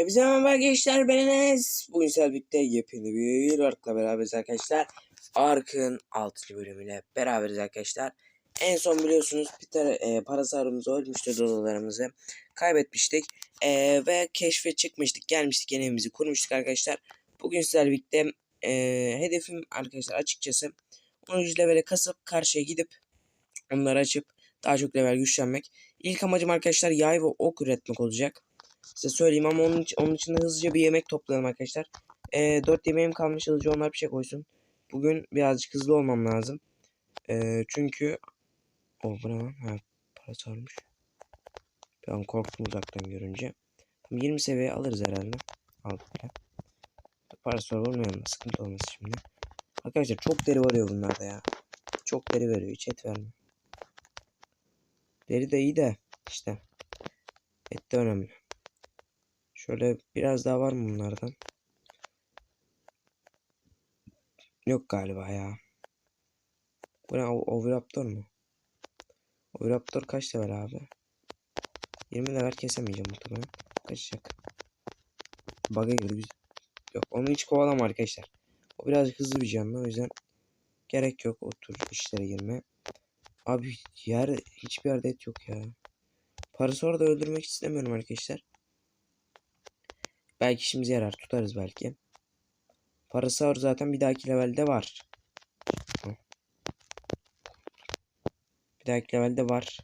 Hepinize merhaba gençler ben Enes. Bugün birlikte yepyeni bir Ark'la beraberiz arkadaşlar. Ark'ın 6. bölümüyle beraberiz arkadaşlar. En son biliyorsunuz tane e, parasarımızı ölmüştü dolarlarımızı kaybetmiştik. E, ve keşfe çıkmıştık gelmiştik yine evimizi kurmuştuk arkadaşlar. Bugün birlikte e, hedefim arkadaşlar açıkçası 10. levele kasıp karşıya gidip onları açıp daha çok level güçlenmek. İlk amacım arkadaşlar yay ve ok üretmek olacak. Size söyleyeyim ama onun, için, onun için de hızlıca bir yemek toplayalım arkadaşlar. Ee, 4 yemeğim kalmış hızlıca onlar bir şey koysun. Bugün birazcık hızlı olmam lazım. Ee, çünkü... O bu ne lan? Ha, para sarmış. An korktum uzaktan görünce. Tam 20 seviye alırız herhalde. Aldık bile. Para sor olmayalım sıkıntı olmasın şimdi. Arkadaşlar çok deri var ya bunlarda ya. Çok deri veriyor hiç et vermiyor. Deri de iyi de işte. Et de önemli. Şöyle biraz daha var mı bunlardan? Yok galiba ya. Bu ne? Oviraptor mu? Oviraptor kaç level abi? 20 level kesemeyeceğim muhtemelen. Kaçacak. Bug'a girdi. Yok onu hiç kovalama arkadaşlar. O birazcık hızlı bir canlı o yüzden gerek yok o tür işlere girme. Abi yer hiçbir yerde et yok ya. Parası orada öldürmek istemiyorum arkadaşlar. Belki işimize yarar. Tutarız belki. Parasaur zaten bir dahaki levelde var. Bir dahaki levelde var.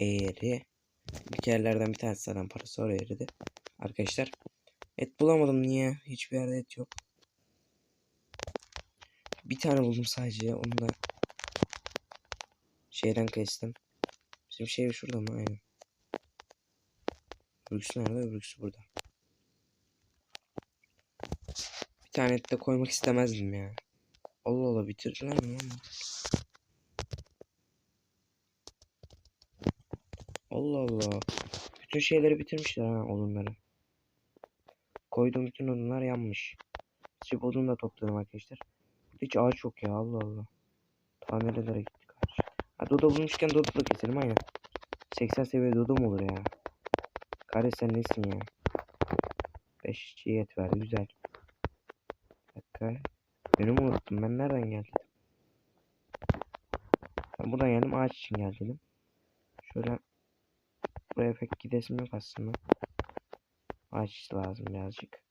Eğri. Bir yerlerden bir tanesi zaten Parasaur eğridi. Arkadaşlar. Et bulamadım niye? Hiçbir yerde et yok. Bir tane buldum sadece. Onu da şeyden kestim. Bizim şey şurada mı? Aynen. Öbürküsü nerede? Öbürküsü burada. De koymak istemezdim ya. Allah Allah bitirdiler mi lan? Allah Allah. Bütün şeyleri bitirmişler ha odunları. Koyduğum bütün odunlar yanmış. Sırf odun da topladım arkadaşlar. Hiç ağaç yok ya Allah Allah. Ta nerelere gittik ağaç. Ha Dodo bulmuşken Dodo da keselim aynen. 80 seviye Dodo mu olur ya? Kare sen nesin ya? 5 çiğ et verdi güzel. Dakika. Önümü unuttum ben nereden geldim? Ben buradan geldim ağaç için geldim. Şöyle buraya pek gidesim yok aslında. Ağaç lazım birazcık.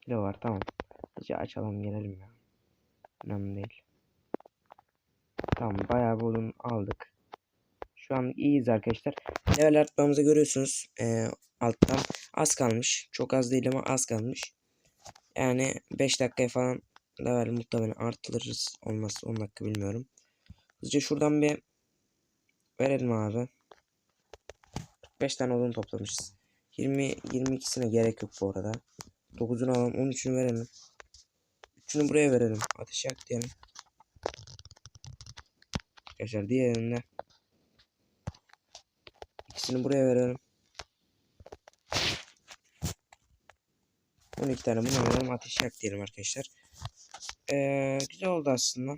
Kilo var tamam. Hızlıca açalım gelelim ya. Önemli değil. Tamam bayağı bir odun aldık. Şu an iyiyiz arkadaşlar. Level artmamızı görüyorsunuz. Ee, alttan az kalmış. Çok az değil ama az kalmış. Yani 5 dakikaya falan level muhtemelen artırırız. Olmazsa 10 dakika bilmiyorum. Hızlıca şuradan bir verelim abi. 5 tane odun toplamışız. 20 22'sine gerek yok bu arada. 9'unu alalım. 13'ünü verelim. 3'ünü buraya verelim. Ateş yak diyelim. Arkadaşlar diğerinde ikisini buraya verelim. 12 tane bunu alalım. Ateş yak diyelim arkadaşlar. Ee, güzel oldu aslında.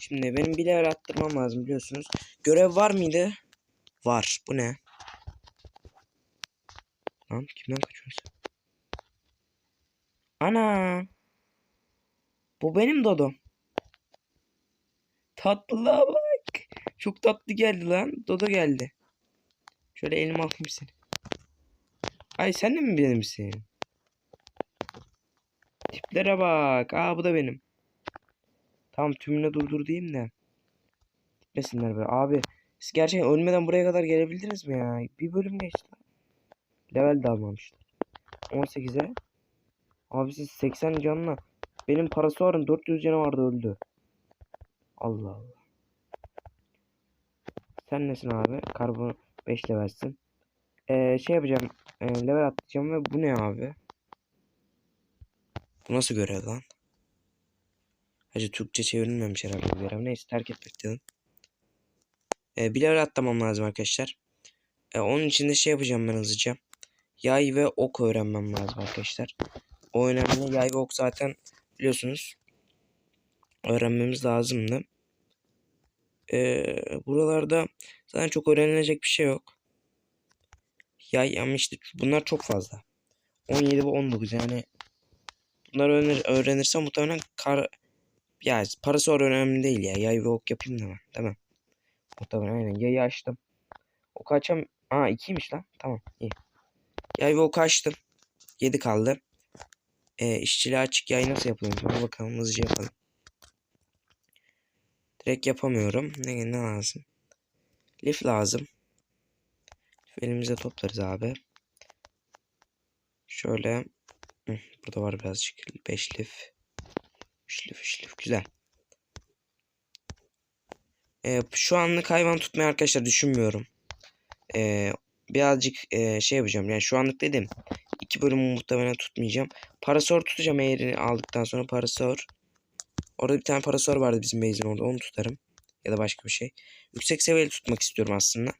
Şimdi benim bir level attırmam lazım biliyorsunuz. Görev var mıydı? Var. Bu ne? Lan kimden kaçıyorsun? Ana. Bu benim Dodom. Tatlılığa bak. Çok tatlı geldi lan. Dodo geldi. Şöyle elime alayım seni. Ay sen de mi benimsin? Tiplere bak. Aa bu da benim. Tamam tümüne durdur diyeyim de. Gitmesinler be. Abi siz gerçekten ölmeden buraya kadar gelebildiniz mi ya? Bir bölüm geçti. Level de almamışlar. 18'e. Abi siz 80 canla. Benim parası varın 400 canı vardı öldü. Allah Allah. Sen nesin abi? Karbon 5 levelsin. Ee, şey yapacağım. Ee, level atlayacağım ve bu ne abi? Bu nasıl görev lan? Hacı Türkçe çevrilmemiş herhalde bu görev. Neyse terk etmek dedim. Ee, bir level atlamam lazım arkadaşlar. Ee, onun için de şey yapacağım ben hızlıca. Yay ve ok öğrenmem lazım arkadaşlar. O önemli. Yay ve ok zaten biliyorsunuz. Öğrenmemiz lazımdı. Ee, buralarda zaten çok öğrenilecek bir şey yok. Yay ama işte bunlar çok fazla. 17 ve 19 yani bunları öğrenir, öğrenirsem muhtemelen kar ya parası var önemli değil ya. Yay ve ok yapayım da ben. Tamam. Muhtemelen aynen. Yayı açtım. Ok açam. Aa 2'ymiş lan. Tamam iyi. Yay ve ok açtım. 7 kaldı. Ee, işçiliği açık yay nasıl yapılıyor? Bakalım hızlıca yapalım. Direkt yapamıyorum. Ne, ne lazım? Lif lazım. Elimize toplarız abi. Şöyle. Burada var birazcık. 5 lif. 3 lif 3 lif. Güzel. Ee, şu anlık hayvan tutmayı arkadaşlar düşünmüyorum. Ee, birazcık e, şey yapacağım. Yani şu anlık dedim. iki bölümü muhtemelen tutmayacağım. Parasor tutacağım eğerini aldıktan sonra parasor. Orada bir tane parasor vardı bizim base'in orada. Onu tutarım. Ya da başka bir şey. Yüksek seviyeli tutmak istiyorum aslında.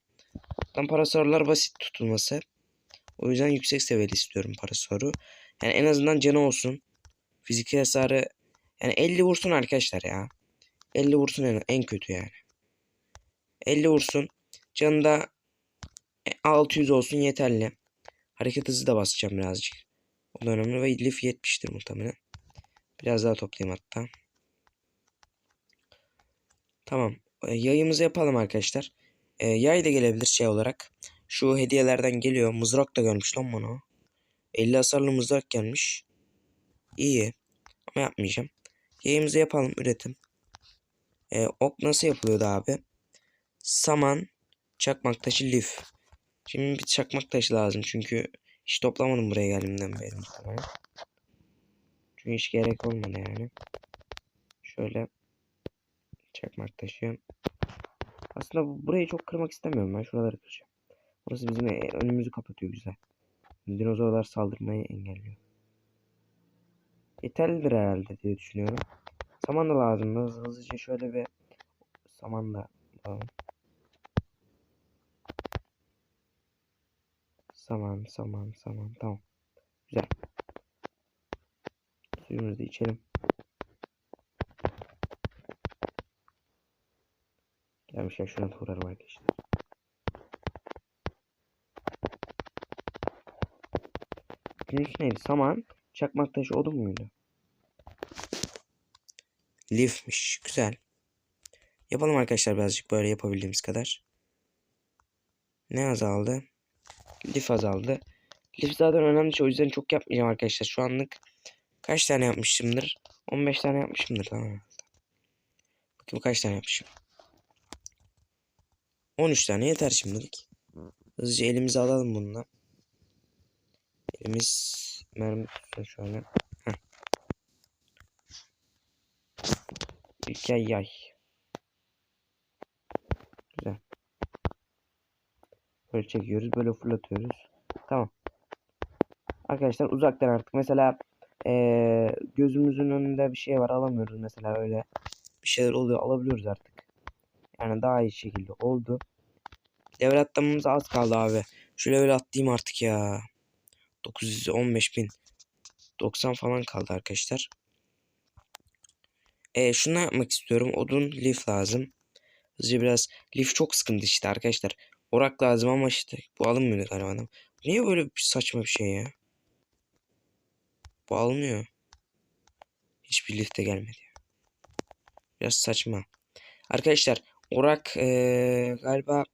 Tam parasorlar basit tutulması. O yüzden yüksek seviyeli istiyorum parasoru. Yani en azından canı olsun. Fiziki hasarı yani 50 vursun arkadaşlar ya. 50 vursun en, en kötü yani. 50 vursun. Canı da 600 olsun yeterli. Hareket hızı da basacağım birazcık. O da önemli ve lif 70'tir muhtemelen. Biraz daha toplayayım hatta. Tamam. E, yayımızı yapalım arkadaşlar. E, yay da gelebilir şey olarak. Şu hediyelerden geliyor. Mızrak da gelmiş lan bana. 50 hasarlı mızrak gelmiş. İyi. Ama yapmayacağım. Yayımızı yapalım. Üretim. E, ok nasıl yapılıyordu abi? Saman, çakmak taşı, lif. Şimdi bir çakmak taşı lazım çünkü hiç toplamadım buraya geldiğimden beri. Çünkü hiç gerek olmadı yani. Şöyle çakmak taşı. Aslında burayı çok kırmak istemiyorum ben. Şuraları kıracağım. Burası bizim e, önümüzü kapatıyor güzel. Dinozorlar saldırmayı engelliyor. Yeterlidir herhalde diye düşünüyorum. Saman da lazım. Hız, hızlıca şöyle bir saman da alalım. Saman, saman, saman. Tamam. Güzel. Suyumuzu da içelim. Gelmişken şuna uğrarım arkadaşlar. Üçüncüsü neydi? Saman, çakmak taşı odun muydu? Lifmiş. Güzel. Yapalım arkadaşlar birazcık böyle yapabildiğimiz kadar. Ne azaldı? Lif azaldı. Lif zaten önemli şey. O yüzden çok yapmayacağım arkadaşlar. Şu anlık kaç tane yapmışımdır? 15 tane yapmışımdır. Tamam. Bakayım kaç tane yapmışım. 13 tane yeter şimdilik. Hızlıca elimize alalım bununla. Elimiz mermi. Heh. İlk yay yay. Güzel. Böyle çekiyoruz. Böyle fırlatıyoruz. Tamam. Arkadaşlar uzaktan artık. Mesela ee, gözümüzün önünde bir şey var alamıyoruz mesela öyle. Bir şeyler oluyor alabiliyoruz artık. Yani daha iyi şekilde oldu. Level atlamamız az kaldı abi. Şu level atlayayım artık ya. 915 bin. 90 falan kaldı arkadaşlar. E, şunu yapmak istiyorum. Odun lif lazım. Hızlıca biraz. Lif çok sıkıntı işte arkadaşlar. Orak lazım ama işte. Bu alınmıyor galiba. Niye böyle bir saçma bir şey ya? Bu almıyor. Hiçbir lifte gelmedi. Biraz saçma. Arkadaşlar orak ee, galiba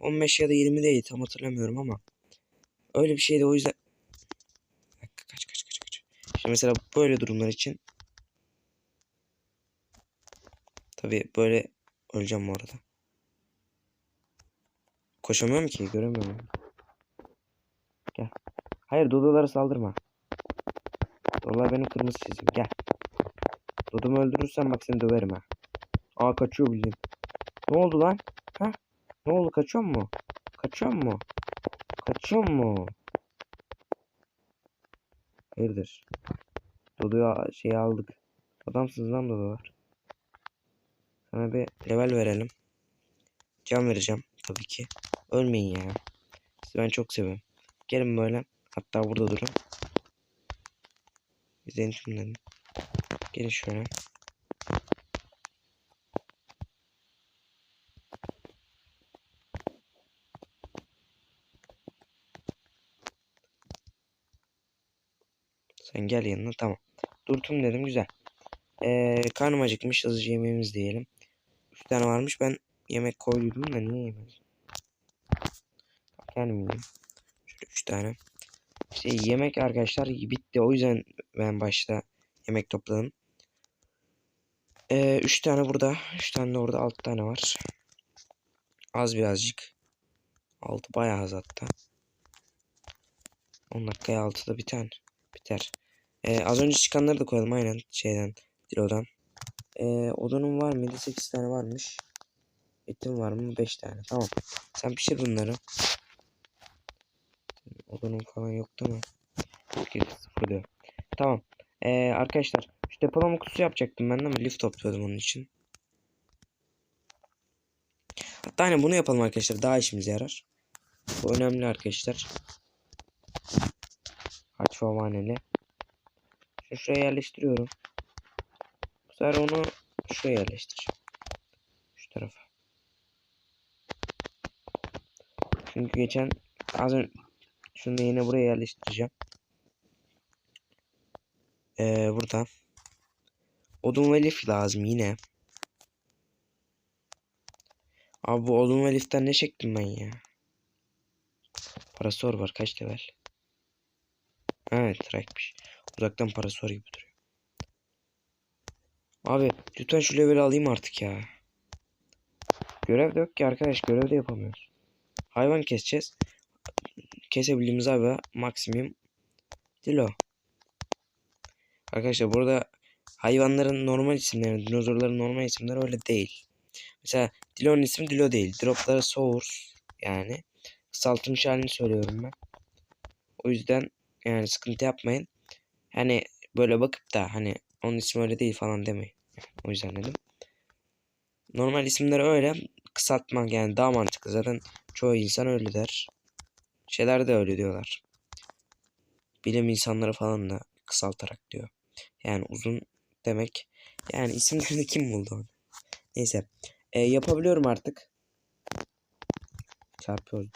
15 ya da 20 değil tam hatırlamıyorum ama öyle bir şeydi o yüzden kaç kaç kaç kaç. Mesela böyle durumlar için tabi böyle öleceğim bu arada. Koşamıyorum ki göremiyorum. Gel. Hayır dodolara saldırma. Dodolar benim kırmızı çizgim. Gel. Dodomu öldürürsen bak seni döverim ha. Aa kaçıyor bildiğin. Ne oldu lan? Ha? Ne oldu kaçıyor mu? Kaçıyor mu? Kaçıyor mu? Hayırdır? Dodo'yu şey aldık. Adamsınız lan Dodo'lar. Sana bir level verelim. Can vereceğim tabii ki. Ölmeyin ya. Sizi ben çok seviyorum. Gelin böyle. Hatta burada durun. İzleyin şimdi. Gelin şöyle. Sen gel yanına tamam. Durtum dedim güzel. Ee, karnım acıkmış hızlıca yemeğimizi diyelim. 3 tane varmış ben yemek koydum da niye yemedim? Kendim yiyeyim. Şöyle 3 tane. İşte yemek arkadaşlar bitti o yüzden ben başta yemek topladım. 3 ee, üç tane burada. 3 tane de orada 6 tane var. Az birazcık. 6 bayağı az hatta. 10 dakikaya 6'da biter. Biter. Ee, az önce çıkanları da koyalım aynen şeyden. Dilo'dan. Ee, odanın var mıydı? 8 tane varmış. Etim var mı? 5 tane. Tamam. Sen pişir bunları. Odanın falan yok değil mi? Sıfırlıyor. Tamam. Ee, arkadaşlar şu depolama kutusu yapacaktım ben de ama lift topluyordum onun için. Hatta hani bunu yapalım arkadaşlar. Daha işimize yarar. Bu önemli arkadaşlar. Haç vaneli. Şu şuraya yerleştiriyorum. Bu sefer onu şuraya yerleştireceğim. Şu tarafa. Çünkü geçen az önce şunu da yine buraya yerleştireceğim. Ee, burada. Odun ve lif lazım yine. Abi bu odun ve liften ne çektim ben ya? Parasor var kaç level? Evet trackmiş. Uzaktan parasor gibi duruyor. Abi lütfen şu leveli alayım artık ya. Görev de yok ki arkadaş görev de yapamıyoruz. Hayvan keseceğiz. Kesebildiğimiz abi maksimum dilo. Arkadaşlar burada hayvanların normal isimleri, dinozorların normal isimleri öyle değil. Mesela Dilo'nun ismi Dilo değil. Dropları Source yani. Kısaltılmış halini söylüyorum ben. O yüzden yani sıkıntı yapmayın. Hani böyle bakıp da hani onun ismi öyle değil falan demeyin. o yüzden dedim. Normal isimleri öyle kısaltmak yani daha mantıklı. Zaten çoğu insan öyle der. Şeyler de öyle diyorlar. Bilim insanları falan da kısaltarak diyor. Yani uzun demek. Yani isimlerini kim buldu onu? Neyse. E, yapabiliyorum artık. Çarpıyoruz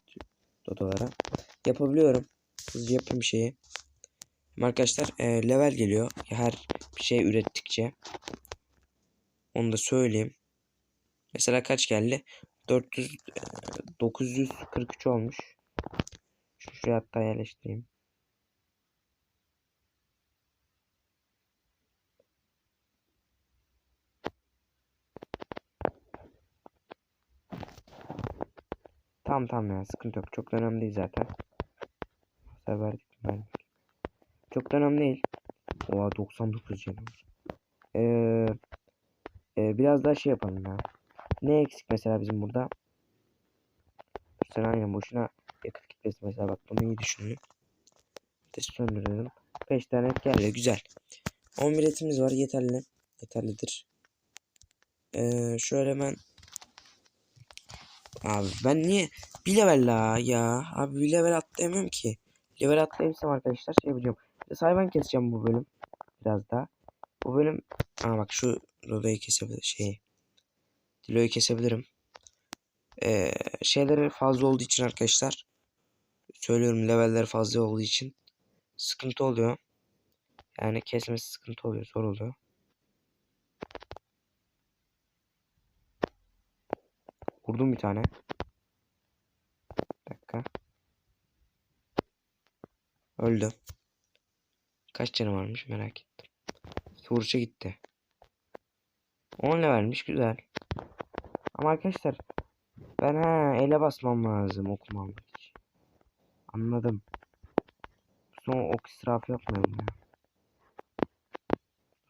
dodolara. Yapabiliyorum. Hızlı yapayım şeyi. Arkadaşlar e, level geliyor. Her şey ürettikçe. Onu da söyleyeyim. Mesela kaç geldi? 400 e, 943 olmuş. Şuraya hatta yerleştireyim. Tamam tamam ya sıkıntı yok. Çok önemli değil zaten. Hasar verdik ben. Çok önemli değil. Oha 99 canım. Ee, e, biraz daha şey yapalım ya. Ne eksik mesela bizim burada? Sen aynen boşuna yakıt gitmesi mesela bak bunu iyi düşündüm. Ateş söndürelim. 5 tane et geldi güzel. 11 etimiz var yeterli. Yeterlidir. Ee, şöyle hemen Abi ben niye bir level la ya. Abi bir level atlayamıyorum ki. Level atlayabilsem arkadaşlar şey yapacağım. Hayvan keseceğim bu bölüm. Biraz daha. Bu bölüm Aa bak şu Rodo'yu kesebilir şey. Dilo'yu kesebilirim. Ee, şeyleri fazla olduğu için arkadaşlar söylüyorum leveller fazla olduğu için sıkıntı oluyor. Yani kesmesi sıkıntı oluyor, zor oluyor. Vurdum bir tane. Bir dakika. Öldü. Kaç canı varmış merak ettim. İki vuruşa gitti. 10 vermiş güzel. Ama arkadaşlar ben ha ele basmam lazım okumam için. Anladım. Son ok israfı yapmayalım ya.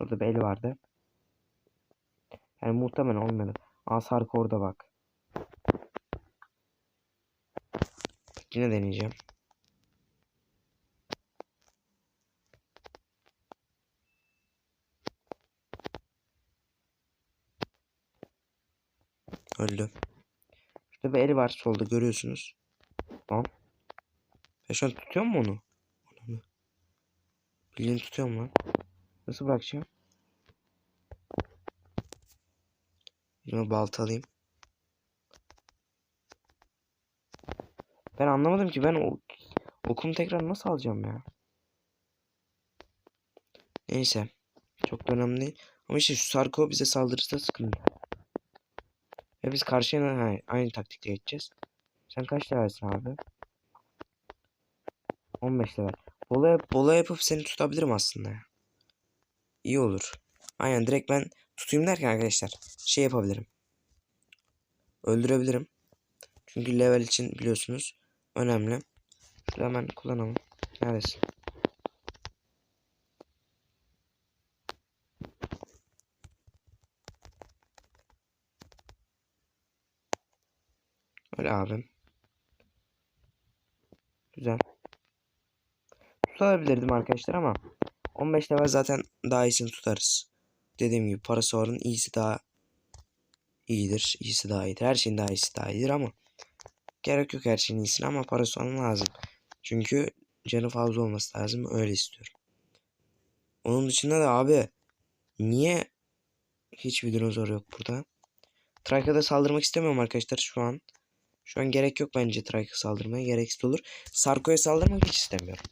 Orada bir el vardı. Yani muhtemelen olmadı. As orada bak. Yine deneyeceğim. Öldü. İşte bir eli var solda görüyorsunuz. Tamam. An tutuyor mu onu? onu. Bildiğini tutuyorum lan. Nasıl bırakacağım? Yine balta alayım. Ben anlamadım ki ben o okumu tekrar nasıl alacağım ya? Neyse. Çok önemli değil. Ama işte şu Sarko bize saldırırsa sıkıntı. Ve biz karşıya ha, aynı taktikle geçeceğiz. Sen kaç levelsin abi? 15 level. Bola, yap- bola yapıp seni tutabilirim aslında. İyi olur. Aynen direkt ben tutayım derken arkadaşlar şey yapabilirim. Öldürebilirim. Çünkü level için biliyorsunuz önemli. Şunu hemen kullanalım. Neredesin? Öyle abim. Güzel. Tutabilirdim arkadaşlar ama 15 level zaten daha iyisini tutarız. Dediğim gibi parası oranın iyisi daha iyidir. İyisi daha iyidir. Her şeyin daha iyisi daha iyidir ama gerek yok her şeyin iyisine ama parası olan lazım. Çünkü canı fazla olması lazım. Öyle istiyorum. Onun dışında da abi niye hiçbir dinozor yok burada? Traka'da saldırmak istemiyorum arkadaşlar şu an. Şu an gerek yok bence Trike'a saldırmaya. Gereksiz olur. Sarko'ya saldırmak hiç istemiyorum.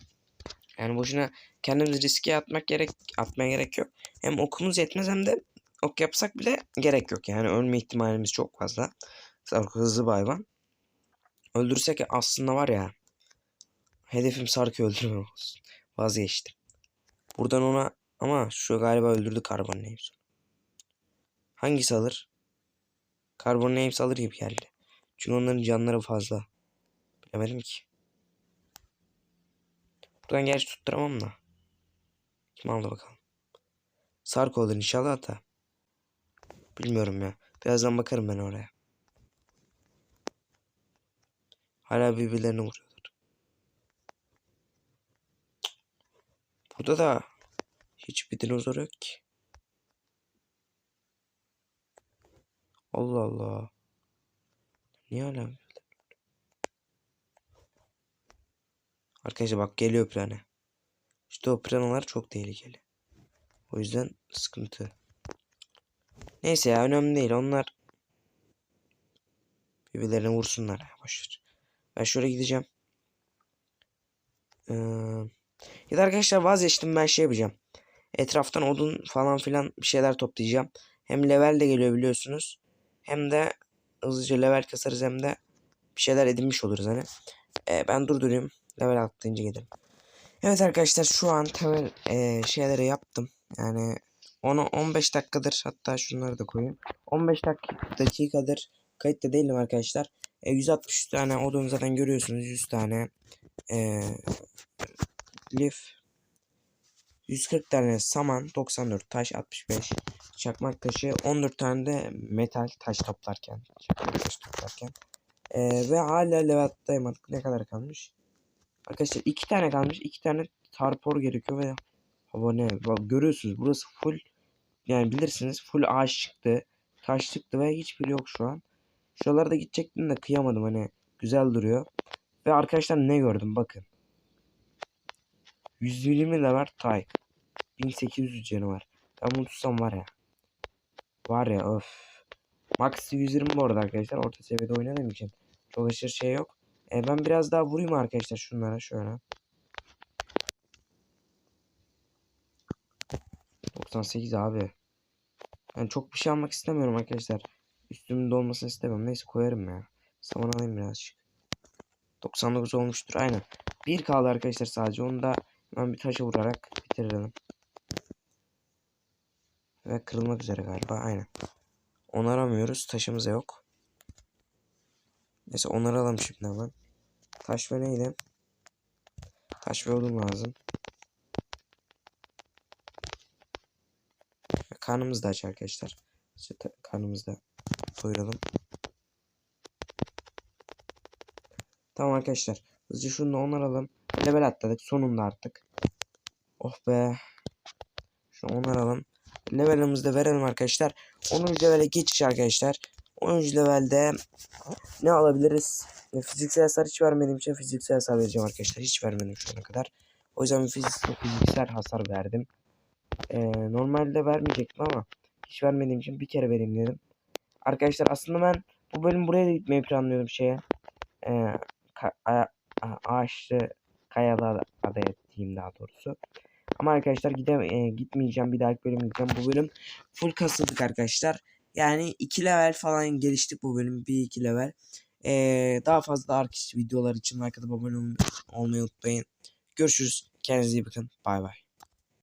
Yani boşuna kendimizi riske atmak gerek atmaya gerek yok. Hem okumuz yetmez hem de ok yapsak bile gerek yok. Yani ölme ihtimalimiz çok fazla. Sarko hızlı bir hayvan. Öldürsek aslında var ya. Hedefim Sarko'yu öldürmek olsun. Vazgeçtim. Buradan ona ama şu galiba öldürdü Carbon Names. Hangisi alır? Carbon Names alır gibi geldi. Çünkü onların canları fazla. Bilemedim ki. Buradan gerçi tutturamam da. Kim aldı bakalım. Sarko olur inşallah da. Bilmiyorum ya. Birazdan bakarım ben oraya. Hala birbirlerini vuruyorlar. Burada da hiçbir dinozor yok ki. Allah Allah. Niye hala Arkadaşlar bak geliyor plane. İşte o planalar çok tehlikeli. O yüzden sıkıntı. Neyse ya önemli değil. Onlar birbirlerine vursunlar. Boşver. Ben şöyle gideceğim. Ee, ya da arkadaşlar vazgeçtim ben şey yapacağım. Etraftan odun falan filan bir şeyler toplayacağım. Hem level de geliyor biliyorsunuz. Hem de hızlıca level kasarız hem de bir şeyler edinmiş oluruz hani. Ee, ben durdurayım. Level atlayınca gelirim. Evet arkadaşlar şu an temel e, şeyleri yaptım. Yani onu 15 dakikadır hatta şunları da koyayım. 15 dak dakikadır kayıtta değilim arkadaşlar. E, 160 tane odun zaten görüyorsunuz. 100 tane e, lif 140 tane saman, 94 taş, 65 çakmak taşı, 14 tane de metal taş toplarken, çakmak taş toplarken. E, ve hala level atlayamadık. Ne kadar kalmış? Arkadaşlar iki tane kalmış. iki tane tarpor gerekiyor ve hava ne? Bak, görüyorsunuz burası full yani bilirsiniz full ağaç çıktı. Taş çıktı ve hiçbiri yok şu an. Şuralarda gidecektim de kıyamadım hani güzel duruyor. Ve arkadaşlar ne gördüm bakın. 120 lever tay. 1800 canı var. Ben bunu var ya. Var ya öf. Max 120 bu arada arkadaşlar. Orta seviyede oynadığım için. Çok aşırı şey yok. E, ben biraz daha vurayım arkadaşlar şunlara şöyle. 98 abi. Ben çok bir şey almak istemiyorum arkadaşlar. Üstümün dolmasını istemiyorum. Neyse koyarım ya. Saman alayım birazcık. 99 olmuştur aynen. Bir kaldı arkadaşlar sadece. Onu da ben bir taşa vurarak bitirelim. Ve kırılmak üzere galiba aynen. Onaramıyoruz. Taşımız yok. Neyse onaralım şimdi hemen. Taş ve neydi? Taş ve odun lazım. Karnımız da aç arkadaşlar. İşte karnımızı da doyuralım. Tamam arkadaşlar. Hızlıca şunu da onaralım. Level atladık sonunda artık. Oh be. Şunu onaralım. Levelimizi de verelim arkadaşlar. 10. levele geçiş arkadaşlar. 10. levelde ne alabiliriz? Ya, fiziksel hasar hiç vermediğim için fiziksel hasar vereceğim arkadaşlar. Hiç vermedim şu ana kadar. O yüzden fiziksel, fiziksel hasar verdim. Ee, normalde vermeyecektim ama hiç vermediğim için bir kere vereyim dedim. Arkadaşlar aslında ben bu bölüm buraya da gitmeyi planlıyordum şeye. Ee, ağaçlı kayalı ada- adaya diyeyim daha doğrusu. Ama arkadaşlar gide e, gitmeyeceğim. Bir dahaki bölüm gideceğim. Bu bölüm full kasıldık arkadaşlar. Yani 2 level falan geliştik bu bölüm. 1-2 level. Ee, daha fazla arkadaş videolar için like atıp abone ol- olmayı unutmayın. Görüşürüz. Kendinize iyi bakın. Bay bay.